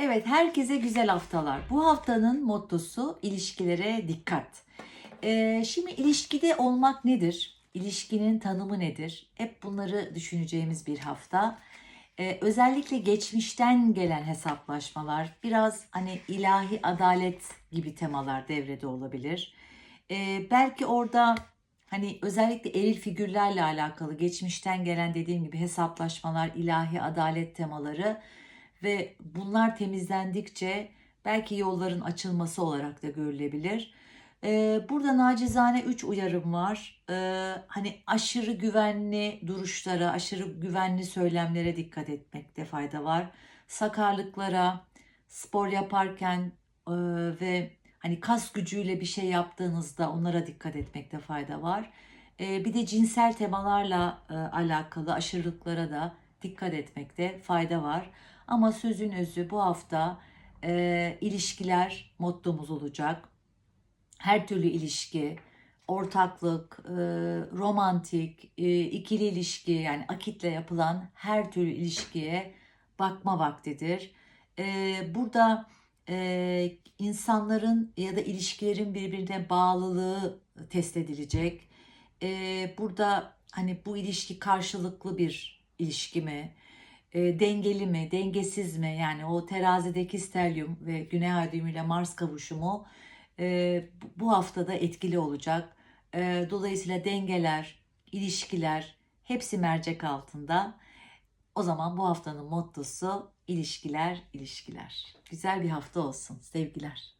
Evet, herkese güzel haftalar. Bu haftanın mottosu ilişkilere dikkat. Ee, şimdi ilişkide olmak nedir? İlişkinin tanımı nedir? Hep bunları düşüneceğimiz bir hafta. Ee, özellikle geçmişten gelen hesaplaşmalar, biraz hani ilahi adalet gibi temalar devrede olabilir. Ee, belki orada hani özellikle eril figürlerle alakalı geçmişten gelen dediğim gibi hesaplaşmalar, ilahi adalet temaları ve bunlar temizlendikçe belki yolların açılması olarak da görülebilir. Ee, burada nacizane 3 uyarım var. Ee, hani aşırı güvenli duruşlara, aşırı güvenli söylemlere dikkat etmekte fayda var. Sakarlıklara, spor yaparken e, ve hani kas gücüyle bir şey yaptığınızda onlara dikkat etmekte fayda var. Ee, bir de cinsel temalarla e, alakalı aşırılıklara da dikkat etmekte fayda var. Ama sözün özü bu hafta e, ilişkiler mottomuz olacak. Her türlü ilişki, ortaklık, e, romantik, e, ikili ilişki yani akitle yapılan her türlü ilişkiye bakma vaktidir. E, burada e, insanların ya da ilişkilerin birbirine bağlılığı test edilecek. E, burada hani bu ilişki karşılıklı bir ilişki mi? e, dengeli mi, dengesiz mi? Yani o terazideki stelyum ve Güney Ay düğümüyle Mars kavuşumu e, bu haftada etkili olacak. E, dolayısıyla dengeler, ilişkiler hepsi mercek altında. O zaman bu haftanın mottosu ilişkiler, ilişkiler. Güzel bir hafta olsun. Sevgiler.